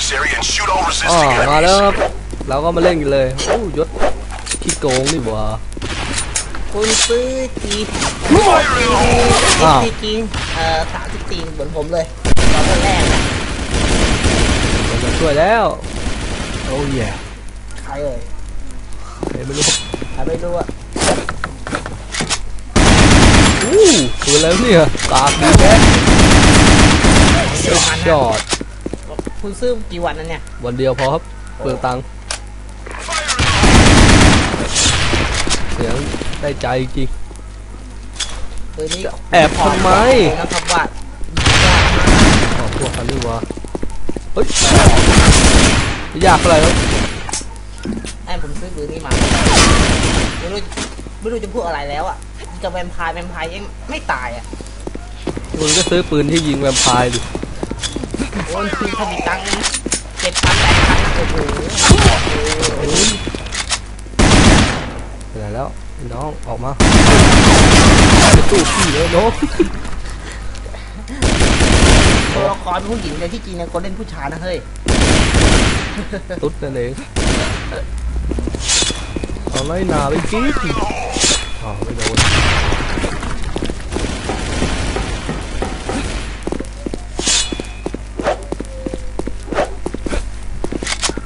this area and shoot all อ๋อ resisting มาแล้ว enemies. ครับเราก็มาเล่นกันเลยโอ้ยศขี้โกงนี่หว่าคุณซื้อจี Fire in the hole! อ้าวจีจริงเอ่อสามสิบตีเหมือนผมเลยตอนแรกนะเราจะช่วยแล้ว โอ้ยใครเอ่ยเฮ้ยไม่รู้ใครไม่รู้อะอู้ตัวแล้วเนี่ยกากดีแท้เดี๋ยวมันยนะอด คุณซื้อกี่วันนั้นเนี่ย วันเดียวพอครับเปลืองตังค์เสียงได้ใจจริงปืนนี้แอบทำไม นะครับว่าออกพวกกันนี่หวะเฮ้ยไม่ยากอะไรครับไอ้ผมซื้อปืนนี้มาไม่รู้ไม่รู้จะพูดอะไรแล้วอะจะแวมไพร์แวมไพร์ยังไม่ตายอะคุณก็ซื้อปืนที่ยิงแวมไพร์ดิ โอ้ยคือเขามีตังค์เจ็ดพันแปดพันโอ้โหไปไหแล้วไอ้น้องออกมาไปตู้พี่เลยน้องตัวละครผู้หญิงเนี่ยที่จริงเนี่ยคนเล่นผู้ชายนะเฮ้ยตุ๊ดนั่นเองเอาไล่หนาไปกินอ๋อไม่โดน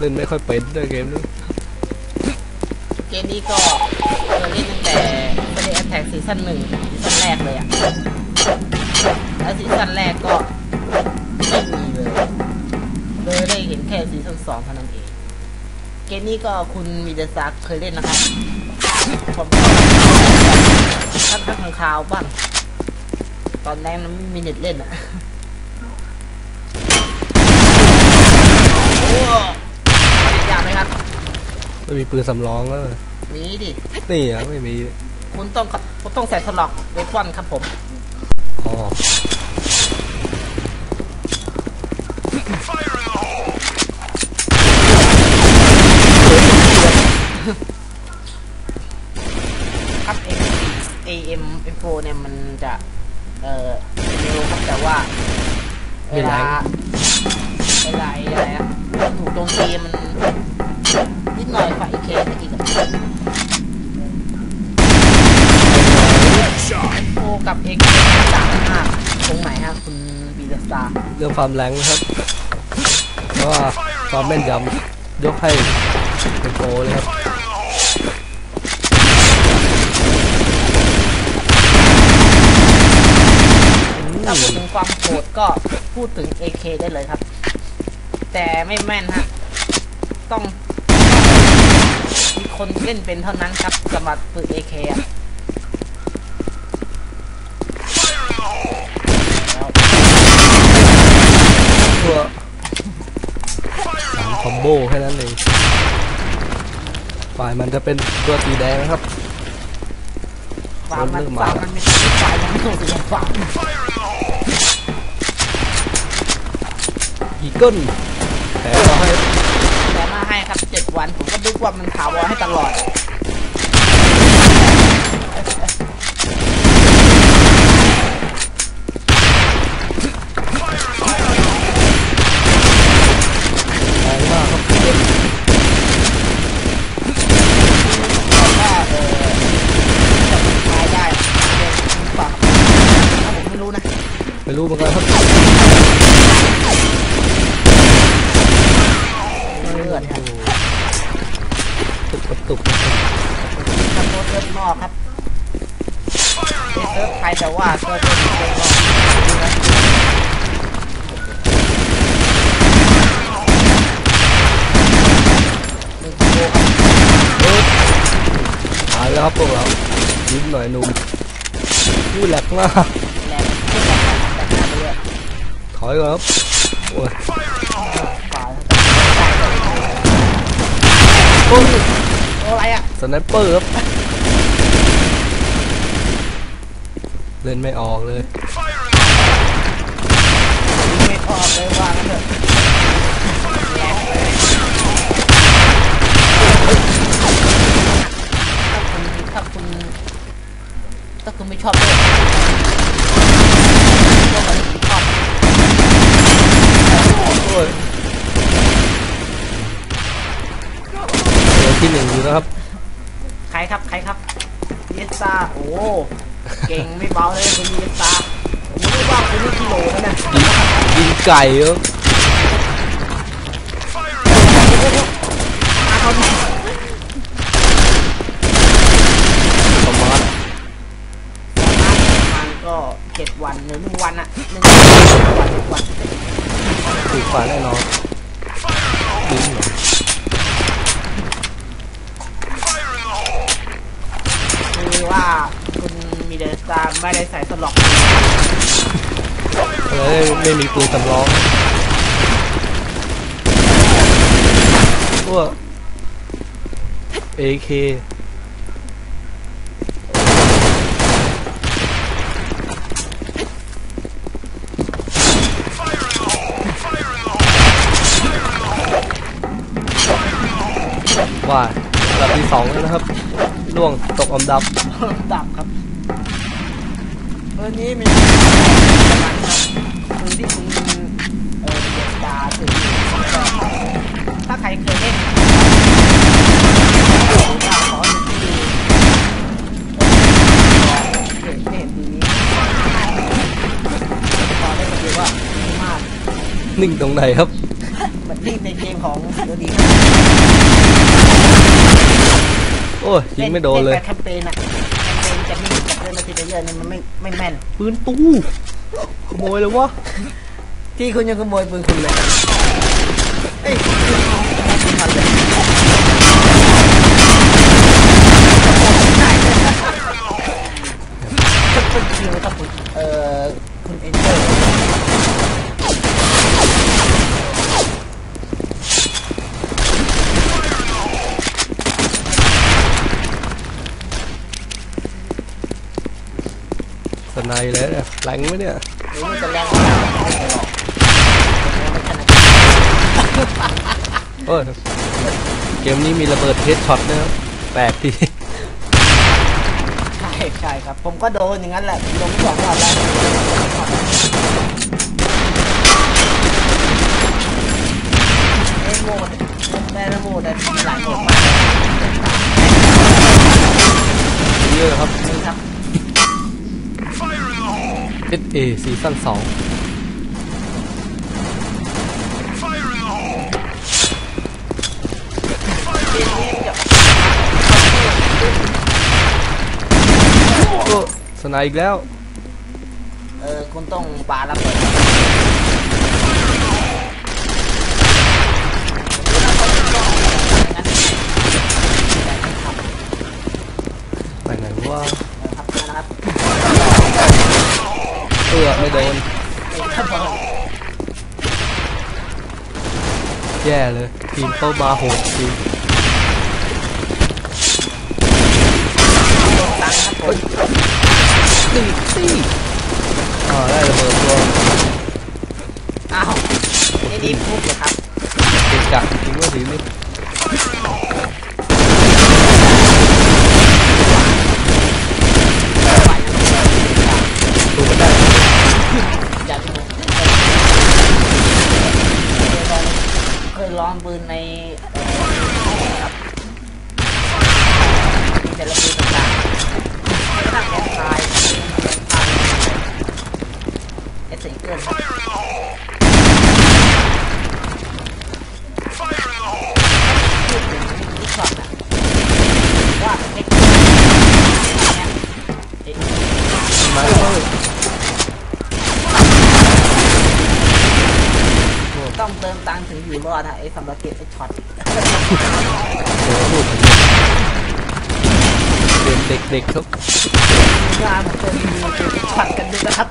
เล่นไม่ค่อยเป็นด้วยเกมนี้เกมนี้ก็เคยเล่นตั้งแต่ไม่ได้แอตแทกซีซั่นหนึ่งซีซั่นแรกเลยอะแล้วซีซั่นแรกก็ไม่มีเลยเลยได้เห็นแค่ซีซั่นสองเท่านั้นเอง เกมนี้ก็คุณมีเดซักเคยเล่นนะครับผมทักทักของขาวบ้างตอนแรกมันไม่มีเน็ตเล่นอะโไม่มีปืนสำรองแล้วมีดิ นี่อะไม่มี คุณต้องกับคุณต้องใส่สล็อกเวฟอนครับผม อ๋อ Fire in the hole! ครับ M AM M4 เนี่ยมันจะ เอ่อเร็วครับแต่ว่าเวลาเวลาไอ้อะไรอะถูกโจมตีมันนิด หน่อยฝ่ายเคสอีกอะ Shot! โฟกับเอ็กต่างกันมากตรงไหนฮะคุณบีเดสตาเรื่องความแรงนะครับเพราะว่าความแม่นยำยกให้เป็นโปรเลยครับถ้าพูดถึงความโหดก็พูดถึง AK ได้เลยครับ แต่ไม่แม่นฮะ ต้อง มีคนเล่นเป็นเท่านั้นครับสำหรับปืน AK อะตัวสามคอมโบแค่นั้นเองฝ่ายมันจะเป็นตัวสีแดงนะครับฟาร์มมันเริ่มมาฟาร์มมันไม่ใช่ฟาร์มมันต้องถึงฟาร์มอีเกิลแผลเราให้ แต่มาให้ครับเจ็ด วันผมก็นึกว่ามันถาวรให้ตลอด แรงมากครับ แต่ว่าเออตายได้เดี๋ยวผมฝากถ้าผมไม่รู้นะ ไม่รู้เหมือนกันครับ เลือดครับ ตุกกระตุกทำโพสเซิร์ฟนอกครับไม่เซิร์ฟใครแต่ว่าเซิร์ฟเซิร์ฟนอกหนึ่งกิโลครับตายแล้วครับพวกเรายิ้มหน่อยหนุ่มพูดแหลกมากแรงขึ้นแรงแต่หน้าไปเรื่อยถอยก่อนครับโอ้ยฝ่ายโอะไรอะสไนเปอร์ครับเล่นไม่ออกเลย ที่หนึ่งอยู่นะครับ ใครครับ ใครครับเยสตาโอ้ เก่งไม่เบาเลยคุณเยสตาผมไม่รู้ว่าคุณนี่กิโลแล้วนะยิงยิงไก่ครับ Fire มาเขาแม่ประมาณมันก็เจ็ดวันหรือหนึ่งวันอะหนึ่งวันหนึ่งวันถูกกว่าแน่นอนยิงเหรอ ว่าคุณมีเดสตาไม่ได้ใส่สล็อกเลยไม่มีปืนสำรองพวก AK Fire in the hole! Fire in the hole! ว่าระดับที่สองแล้วนะครับ ล่วงตกอันดับดับครับเบอร์นี้มีคือที่คุณเออเดสตาถึงถ้าใครเคยเล่นขอดูเห็นเห็นดีนี้ขอได้ก็คือว่าดีมากนิ่งตรงไหนครับเหมือนที่ในเกมของเดอะดี โอ้ยยิงไม่โดนเลยแคมเปญอะแคมเปญจะมีจับเล่นมาทีละเยอะเนี่ยมันไม่ไม่แม่นปืนตู้ขโมยเลยวะที่คุณยังขโมยปืนคุณเลยเอ้ยทันเลยคุณคิวครับคุณเอ่อคุณเอ็นเจอร์ สไนด์ แล้วเนี่ยแหลงไหมเนี่ยหรือมันจะแรงไม่ใช่หรอกโอ้ยเกมนี้มีระเบิดเฮดช็อตนะครับแปลกดีใช่ใช่ครับ ผมก็โดนอย่างนั้นแหละลงสองรอบแล้วเอ้ยโม่ได้แล้วโม่ได้หลายโหมดมาก เยอะครับ นี่ครับ Fire in the hole! SA ซีซั่น2 Fire in the hole! เกมนี้เดี๋ยวโอ้สไนด์อีกแล้ว เออ คุณต้องปาระเบิด แย่เลยทีมเข้ามาโหดจริง ตังครับผม ตีตีอ่าได้ระเบิดตัว อ้าวนี่นี่ฟุกเหรอครับ เก่งจักจริงว่าดีนี่ดูมันได้ อยากดูเคยลอง ปืนใน อยู่รอดอะไอ้สำหรับเก็บไอ้ช็อตโอ้พูดถึงเกเด็กๆครับงานผมเป็นมีเก็บไอ้ช็อตกันด้วยนะครับ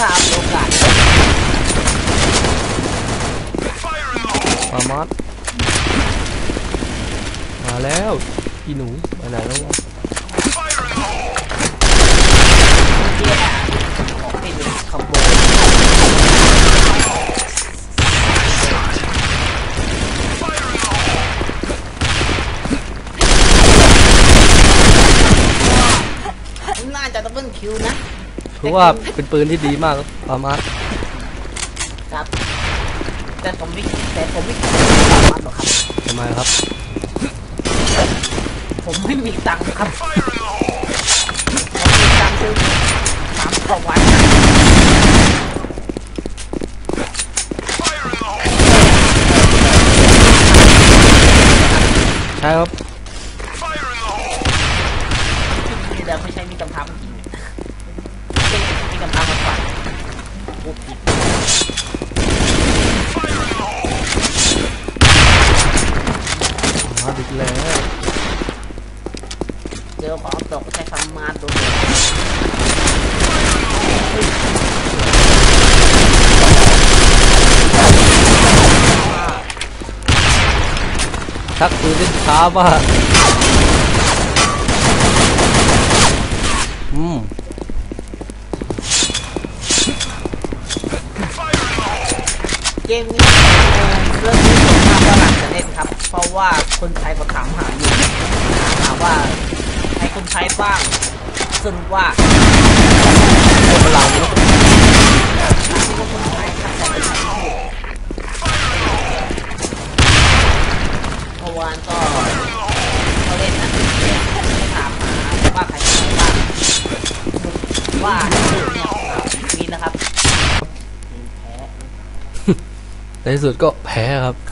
ตามโอกาสมามัดมาแล้วอีหนูไปไหนแล้ววะ Fire in the hole! เที่ยของที่เป็นคอมโบน่าจะดับเบิลคิวนะ ถือว่าเป็นปืนที่ดีมากครับปามาสครับ แต่ผมไม่แต่ผมไม่คิดว่าจะสามารถหรอกครับทำไมครับ ผมไม่มีตังค์ครับ Fire in the hole! ผมมีตังค์ซื้อสามต่อวัน พูดผิดมาดึกแล้วเจอของตกใช้คำมาตัวชักปืนเล่นช้ามากอืม เกมนี้เอ่อเริ่มที่ผมมาหลังจะเล่นครับ เพราะว่าคนไทยก็ถามหาอยู่ถามหาว่าใครคนไทยบ้างสรุปว่า ฝรั่งเนอะ ถามที่ว่าคนไทยครับแต่เป็นคนไทยเมื่อวานก็เขาเล่นนะเขาถามหาว่าใครคนไทยบ้างว่าชื่อเนี่ยมีนะครับแพ้ ใน ที่สุดก็แพ้ครับครับ